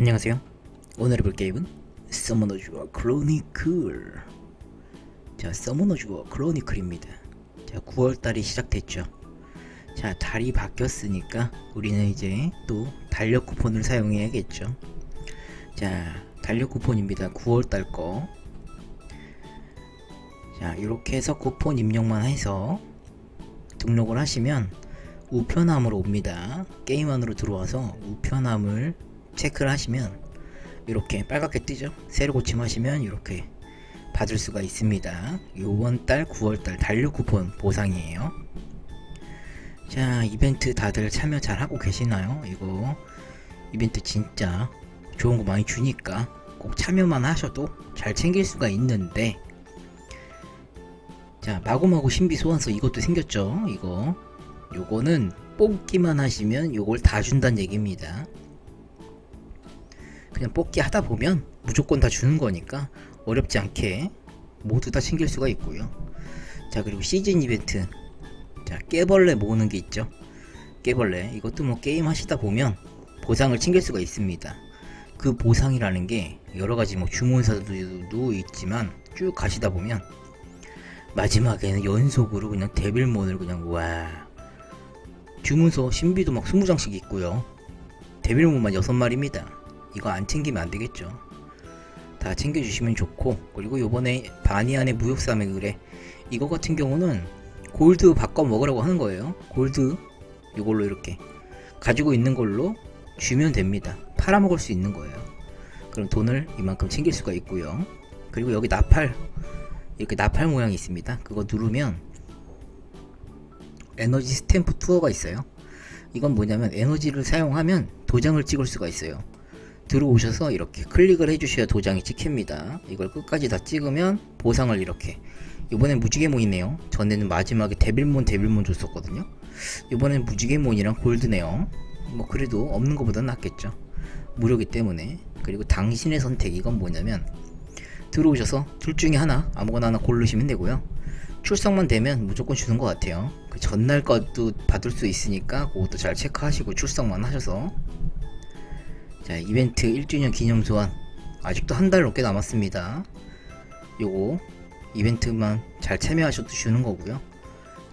안녕하세요. 오늘 해볼 게임은 서머너즈와 크로니클. 자, 서머너즈와 크로니클입니다. 자, 9월달이 시작됐죠. 자, 달이 바뀌었으니까 우리는 이제 또 달력 쿠폰을 사용해야겠죠. 자, 달력 쿠폰입니다. 9월달 거. 자, 이렇게 해서 쿠폰 입력만 해서 등록을 하시면 우편함으로 옵니다. 게임 안으로 들어와서 우편함을 체크를 하시면 이렇게 빨갛게 뜨죠. 새로 고침하시면 이렇게 받을 수가 있습니다. 요번 달 9월 달 달력 쿠폰 보상이에요. 자, 이벤트 다들 참여 잘 하고 계시나요? 이거 이벤트 진짜 좋은 거 많이 주니까 꼭 참여만 하셔도 잘 챙길 수가 있는데 자, 마구마구 신비 소환서 이것도 생겼죠. 이거 요거는 뽑기만 하시면 요걸 다 준다는 얘기입니다. 그냥 뽑기 하다 보면 무조건 다 주는 거니까 어렵지 않게 모두 다 챙길 수가 있고요. 자 그리고 시즌 이벤트 자 깨벌레 모으는 게 있죠. 깨벌레 이것도 뭐 게임 하시다 보면 보상을 챙길 수가 있습니다. 그 보상이라는 게 여러 가지 뭐 주문사도 있지만 쭉 가시다 보면 마지막에는 연속으로 그냥 데빌몬을 그냥 와 주문서 신비도 막 20장씩 있고요. 데빌몬만 6마리입니다. 이거 안 챙기면 안 되겠죠. 다 챙겨주시면 좋고 그리고 요번에 바니안의 무역삼의 의뢰 이거 같은 경우는 골드 바꿔 먹으라고 하는 거예요. 골드 이걸로 이렇게 가지고 있는 걸로 주면 됩니다. 팔아먹을 수 있는 거예요. 그럼 돈을 이만큼 챙길 수가 있고요. 그리고 여기 나팔 이렇게 나팔 모양이 있습니다. 그거 누르면 에너지 스탬프 투어가 있어요. 이건 뭐냐면 에너지를 사용하면 도장을 찍을 수가 있어요. 들어오셔서 이렇게 클릭을 해주셔야 도장이 찍힙니다. 이걸 끝까지 다 찍으면 보상을 이렇게 이번엔 무지개몬이네요. 전에는 마지막에 데빌몬 데빌몬 줬었거든요. 이번엔 무지개몬이랑 골드네요. 뭐 그래도 없는 것보다 낫겠죠. 무료기 때문에 그리고 당신의 선택 이건 뭐냐면 들어오셔서 둘 중에 하나 아무거나 하나 고르시면 되고요. 출석만 되면 무조건 주는 것 같아요. 그 전날 것도 받을 수 있으니까 그것도 잘 체크하시고 출석만 하셔서 자 이벤트 1주년 기념 소환 아직도 한 달 넘게 남았습니다. 요거 이벤트만 잘 참여하셔도 주는 거고요.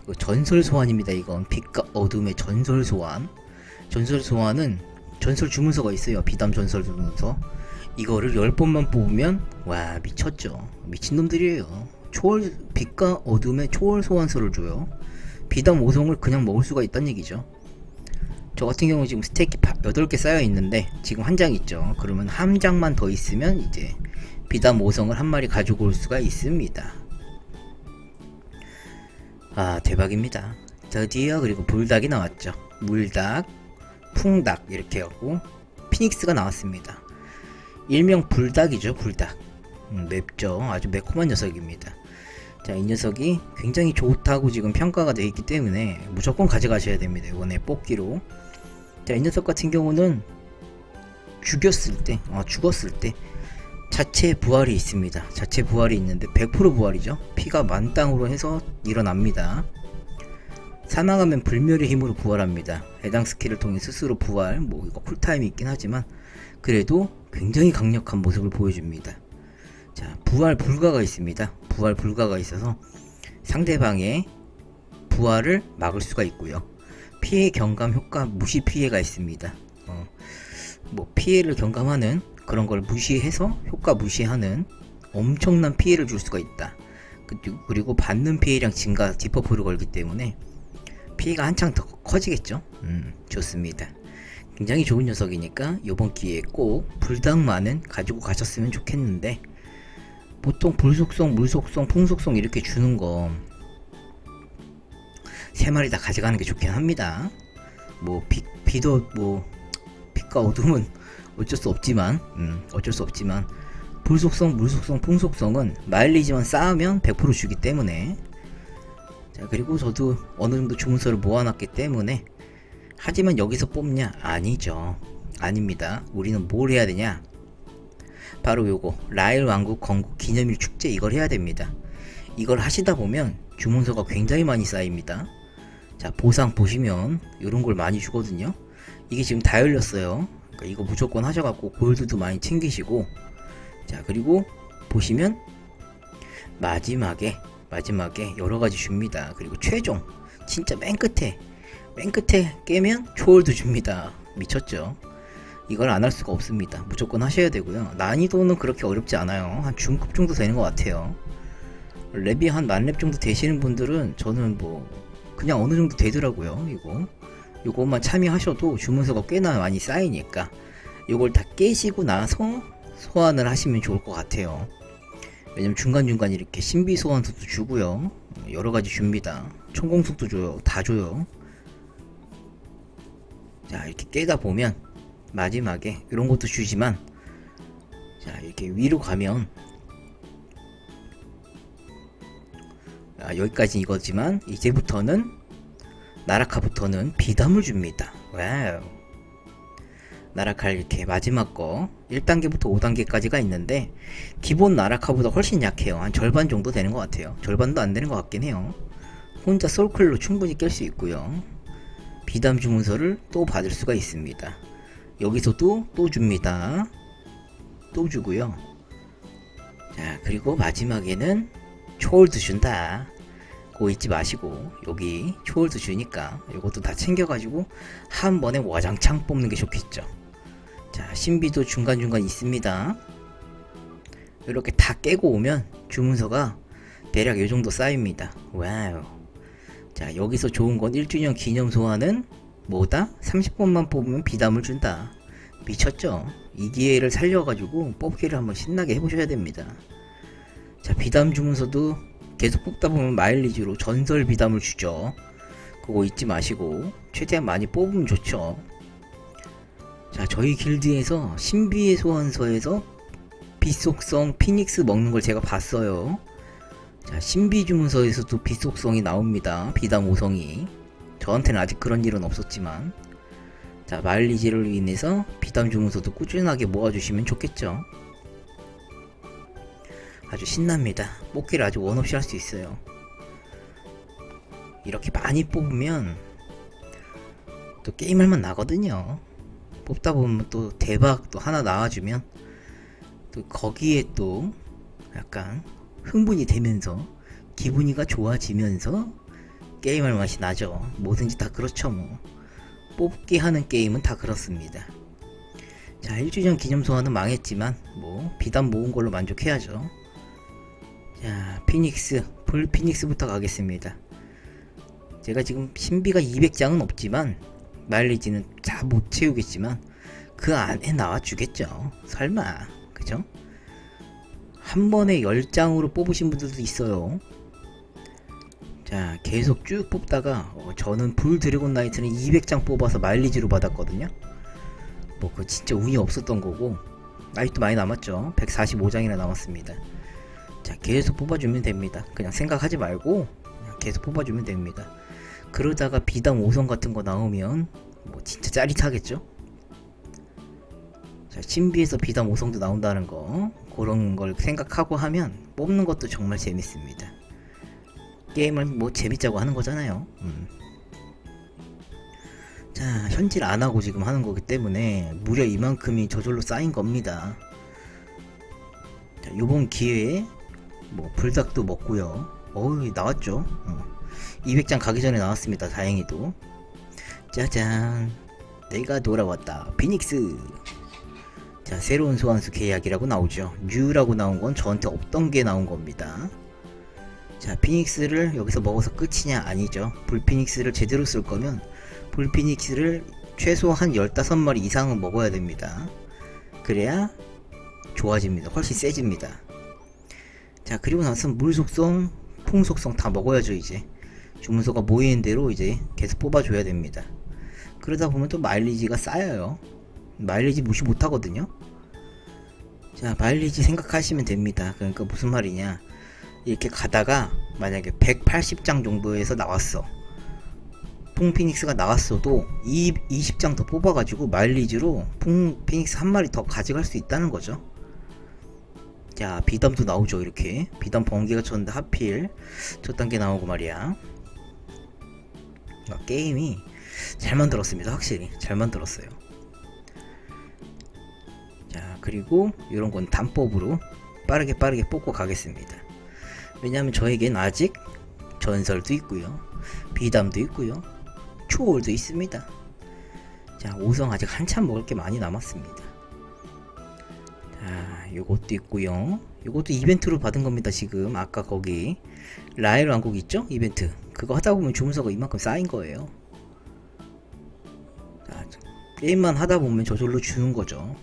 이거 전설 소환입니다. 이건 빛과 어둠의 전설 소환. 전설 소환은 전설 주문서가 있어요. 비담 전설 주문서. 이거를 10번만 뽑으면 와 미쳤죠. 미친놈들이에요. 초월 빛과 어둠의 초월 소환서를 줘요. 비담 5성을 그냥 먹을 수가 있다는 얘기죠. 저 같은 경우 지금 스테이크 8개 쌓여 있는데 지금 한 장 있죠. 그러면 한 장만 더 있으면 이제 비담 5성을 한 마리 가지고 올 수가 있습니다. 아 대박입니다. 드디어 그리고 불닭이 나왔죠. 물닭, 풍닭 이렇게 하고 피닉스가 나왔습니다. 일명 불닭이죠 불닭. 음, 맵죠. 아주 매콤한 녀석입니다. 자, 이 녀석이 굉장히 좋다고 지금 평가가 되어 있기 때문에 무조건 가져가셔야 됩니다. 이번에 뽑기로. 자, 이 녀석 같은 경우는 죽였을 때, 어, 죽었을 때 자체 부활이 있습니다. 자체 부활이 있는데 100% 부활이죠. 피가 만땅으로 해서 일어납니다. 사망하면 불멸의 힘으로 부활합니다. 해당 스킬을 통해 스스로 부활, 뭐 이거 쿨타임이 있긴 하지만 그래도 굉장히 강력한 모습을 보여줍니다. 자, 부활 불가가 있습니다. 부활 불가가 있어서 상대방의 부활을 막을 수가 있고요. 피해 경감 효과 무시 피해가 있습니다. 어, 뭐 피해를 경감하는 그런 걸 무시해서 효과 무시하는 엄청난 피해를 줄 수가 있다. 그- 그리고 받는 피해량 증가 디퍼프를 걸기 때문에 피해가 한창 더 커지겠죠. 음, 좋습니다. 굉장히 좋은 녀석이니까 이번 기회에 꼭 불닭만은 가지고 가셨으면 좋겠는데 보통 불속성, 물속성, 풍속성 이렇게 주는 거 세 마리 다 가져가는 게 좋긴 합니다. 뭐 비, 비도 뭐 빛과 어둠은 어쩔 수 없지만 음, 어쩔 수 없지만 불속성, 물속성, 풍속성은 마일리지만 쌓으면 100% 주기 때문에 자 그리고 저도 어느 정도 주문서를 모아놨기 때문에 하지만 여기서 뽑냐? 아니죠. 아닙니다. 우리는 뭘 해야 되냐? 바로 요거 라일 왕국 건국 기념일 축제 이걸 해야 됩니다. 이걸 하시다 보면 주문서가 굉장히 많이 쌓입니다. 자 보상 보시면 이런 걸 많이 주거든요. 이게 지금 다 열렸어요. 그러니까 이거 무조건 하셔갖고 골드도 많이 챙기시고 자 그리고 보시면 마지막에 마지막에 여러 가지 줍니다. 그리고 최종 진짜 맨 끝에 맨 끝에 깨면 초월도 줍니다. 미쳤죠? 이걸 안 할 수가 없습니다. 무조건 하셔야 되고요. 난이도는 그렇게 어렵지 않아요. 한 중급 정도 되는 것 같아요. 랩이 한 만 랩 정도 되시는 분들은 저는 뭐 그냥 어느 정도 되더라고요. 이거 요것만 참여하셔도 주문서가 꽤나 많이 쌓이니까 요걸 다 깨시고 나서 소환을 하시면 좋을 것 같아요. 왜냐면 중간중간 이렇게 신비 소환수도 주고요. 여러 가지 줍니다. 총공속도 줘요. 다 줘요. 자, 이렇게 깨다 보면 마지막에 이런 것도 주지만 자, 이렇게 위로 가면 아, 여기까지 이거지만 이제부터는 나라카부터는 비담을 줍니다. 와우. 나라칼 이렇게 마지막 거 1단계부터 5단계까지가 있는데 기본 나라카보다 훨씬 약해요. 한 절반 정도 되는 것 같아요. 절반도 안 되는 것 같긴 해요. 혼자 솔클로 충분히 깰 수 있고요. 비담 주문서를 또 받을 수가 있습니다. 여기서도 또 줍니다. 또 주고요. 자 그리고 마지막에는 초월도 준다. 그거 잊지 마시고 여기 초월도 주니까 이것도 다 챙겨가지고 한 번에 와장창 뽑는 게 좋겠죠. 자 신비도 중간중간 있습니다. 이렇게 다 깨고 오면 주문서가 대략 이 정도 쌓입니다. 와우. 자 여기서 좋은 건 1주년 기념 소환은 뭐다? 30번만 뽑으면 비담을 준다. 미쳤죠? 이 기회를 살려가지고 뽑기를 한번 신나게 해보셔야 됩니다. 자 비담 주문서도 계속 뽑다 보면 마일리지로 전설 비담을 주죠. 그거 잊지 마시고 최대한 많이 뽑으면 좋죠. 자 저희 길드에서 신비의 소환서에서 빛속성 피닉스 먹는 걸 제가 봤어요. 자 신비 주문서에서도 빛속성이 나옵니다. 비담 5성이 저한테는 아직 그런 일은 없었지만 자 마일리지를 인해서 비담 주문서도 꾸준하게 모아주시면 좋겠죠. 아주 신납니다. 뽑기를 아주 원없이 할 수 있어요. 이렇게 많이 뽑으면 또 게임할 만 나거든요. 뽑다 보면 또 대박 또 하나 나와주면 또 거기에 또 약간 흥분이 되면서 기분이가 좋아지면서 게임할 맛이 나죠. 뭐든지 다 그렇죠 뭐. 뽑기 하는 게임은 다 그렇습니다. 자 1주년 기념 소환은 망했지만 뭐 비단 모은 걸로 만족해야죠. 자, 피닉스, 불 피닉스부터 가겠습니다. 제가 지금 신비가 200장은 없지만 마일리지는 다 못 채우겠지만 그 안에 나와주겠죠. 설마, 그죠? 한 번에 10장으로 뽑으신 분들도 있어요. 자, 계속 쭉 뽑다가 어, 저는 불 드래곤 나이트는 200장 뽑아서 마일리지로 받았거든요. 뭐 그 진짜 운이 없었던 거고 나이트 많이 남았죠. 145장이나 남았습니다. 자 계속 뽑아주면 됩니다. 그냥 생각하지 말고 그냥 계속 뽑아주면 됩니다. 그러다가 비담 5성 같은 거 나오면 뭐 진짜 짜릿하겠죠? 자 신비에서 비담 5성도 나온다는 거 그런 걸 생각하고 하면 뽑는 것도 정말 재밌습니다. 게임을 뭐 재밌자고 하는 거잖아요. 음. 자 현질 안하고 지금 하는 거기 때문에 무려 이만큼이 저절로 쌓인 겁니다. 자 요번 기회에 뭐 불닭도 먹고요. 어우 나왔죠. 어. 200장 가기 전에 나왔습니다. 다행히도. 짜잔. 내가 돌아왔다. 피닉스. 자 새로운 소환수 계약이라고 나오죠. 뉴라고 나온 건 저한테 없던 게 나온 겁니다. 자 피닉스를 여기서 먹어서 끝이냐 아니죠. 불피닉스를 제대로 쓸 거면 불피닉스를 최소 한 15마리 이상은 먹어야 됩니다. 그래야 좋아집니다. 훨씬 세집니다. 자 그리고 나서 물 속성, 풍 속성 다 먹어야죠 이제. 주문서가 모이는 대로 이제 계속 뽑아줘야 됩니다. 그러다 보면 또 마일리지가 쌓여요. 마일리지 무시 못하거든요. 자 마일리지 생각하시면 됩니다. 그러니까 무슨 말이냐. 이렇게 가다가 만약에 180장 정도에서 나왔어. 풍피닉스가 나왔어도 20, 20장 더 뽑아가지고 마일리지로 풍피닉스 한 마리 더 가져갈 수 있다는 거죠 자 비담도 나오죠 이렇게. 비담 번개가 쳤는데 하필 저 단계 나오고 말이야. 아, 게임이 잘 만들었습니다 확실히. 잘 만들었어요. 자 그리고 이런 건 단법으로 빠르게 빠르게 뽑고 가겠습니다. 왜냐하면 저에겐 아직 전설도 있고요. 비담도 있고요. 초월도 있습니다. 자 5성 아직 한참 먹을 게 많이 남았습니다 자 요것도 있고요. 요것도 이벤트로 받은 겁니다 지금. 아까 거기. 라엘 왕국 있죠? 이벤트. 그거 하다 보면 주문서가 이만큼 쌓인 거예요. 자, 저- 게임만 하다 보면 저절로 주는 거죠.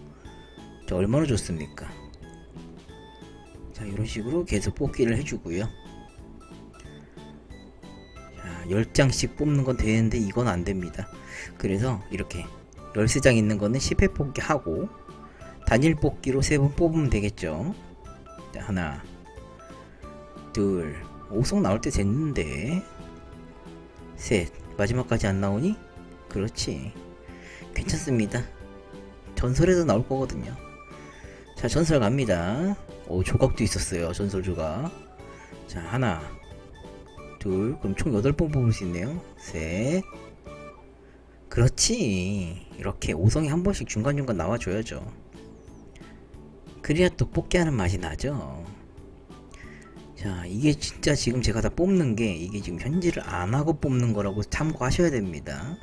저 얼마나 좋습니까? 자 이런 식으로 계속 뽑기를 해주고요. 자 10장씩 뽑는 건 되는데 이건 안 됩니다. 그래서 이렇게 13장 있는 거는 10회 뽑기 하고 단일 뽑기로 3번 뽑으면 되겠죠. 자, 하나 둘. 5성 나올 때 됐는데. 셋. 마지막까지 안 나오니? 그렇지. 괜찮습니다. 전설에도 나올 거거든요. 자 전설 갑니다. 오 조각도 있었어요 전설 조각. 자 하나 둘. 그럼 총 8번 뽑을 수 있네요. 셋. 그렇지. 이렇게 5성이 한 번씩 중간중간 나와줘야죠 그래야 또 뽑기하는 맛이 나죠. 자 이게 진짜 지금 제가 다 뽑는 게 이게 지금 현질을 안 하고 뽑는 거라고 참고하셔야 됩니다.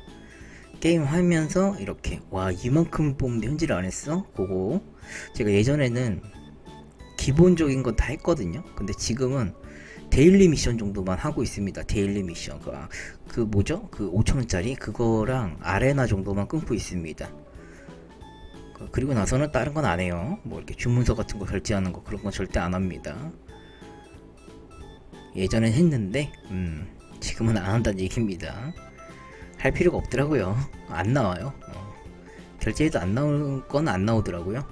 게임 하면서 이렇게 와 이만큼 뽑는데 현질을 안 했어? 그거. 제가 예전에는 기본적인 건 다 했거든요. 근데 지금은 데일리 미션 정도만 하고 있습니다. 데일리 미션. 그, 아, 그 뭐죠? 그 5천 원짜리? 그거랑 아레나 정도만 끊고 있습니다 그- 그리고 나서는 다른 건 안 해요. 뭐 이렇게 주문서 같은 거 결제하는 거 그런 건 절대 안 합니다. 예전엔 했는데 음, 지금은 안 한다는 얘기입니다. 할 필요가 없더라고요. 안 나와요. 어. 결제해도 안 나올 건 안 나오더라고요.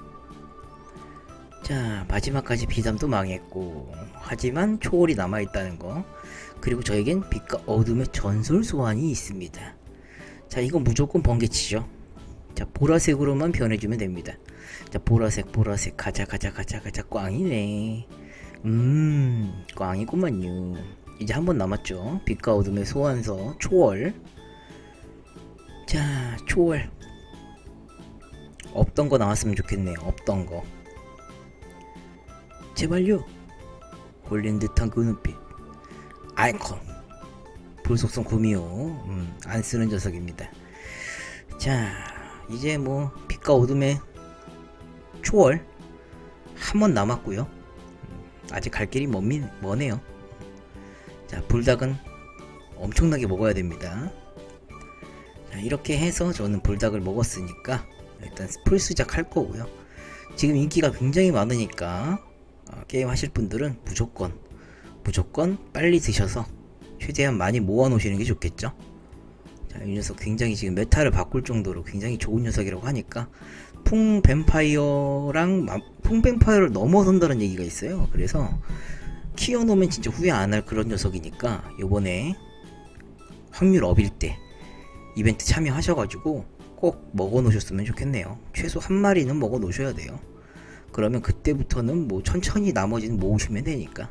자 마지막까지 비담도 망했고 하지만 초월이 남아있다는 거. 그리고 저에겐 빛과 어둠의 전설 소환이 있습니다. 자 이건 무조건 번개치죠 자 보라색으로만 변해주면 됩니다. 자 보라색 보라색. 가자 가자 가자 가자. 꽝이네. 음 꽝이구만요. 이제 한 번 남았죠? 빛과 어둠의 소환서 초월. 자 초월. 없던 거 나왔으면 좋겠네요. 없던 거. 제발요. 홀린 듯한 그 눈빛. 아이콘. 불속성 구미호 음, 안 쓰는 녀석입니다. 자 이제 뭐 빛과 어둠의 초월 한 번 남았고요. 음, 아직 갈 길이 먼, 머네요. 자 불닭은 엄청나게 먹어야 됩니다. 자 이렇게 해서 저는 불닭을 먹었으니까 일단 풀수작 할 거고요. 지금 인기가 굉장히 많으니까 어, 게임 하실 분들은 무조건 무조건 빨리 드셔서 최대한 많이 모아 놓으시는 게 좋겠죠 자, 이 녀석 굉장히 지금 메타를 바꿀 정도로 굉장히 좋은 녀석이라고 하니까 풍 뱀파이어랑 마- 풍 뱀파이어를 넘어선다는 얘기가 있어요. 그래서 키워놓으면 진짜 후회 안 할 그런 녀석이니까 요번에 확률 업일 때 이벤트 참여하셔가지고 꼭 먹어 놓으셨으면 좋겠네요. 최소 한 마리는 먹어 놓으셔야 돼요. 그러면 그때부터는 뭐 천천히 나머지는 모으시면 되니까.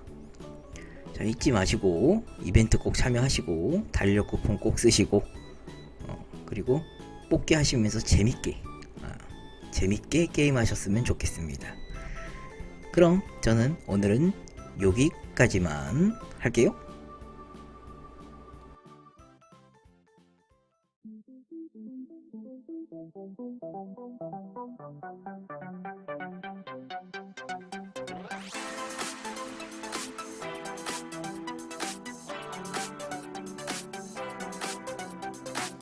자 잊지 마시고 이벤트 꼭 참여하시고 달력 쿠폰 꼭 쓰시고. 어, 그리고 뽑기 하시면서 재밌게 아, 재밌게 게임 하셨으면 좋겠습니다. 그럼 저는 오늘은 여기까지만 할게요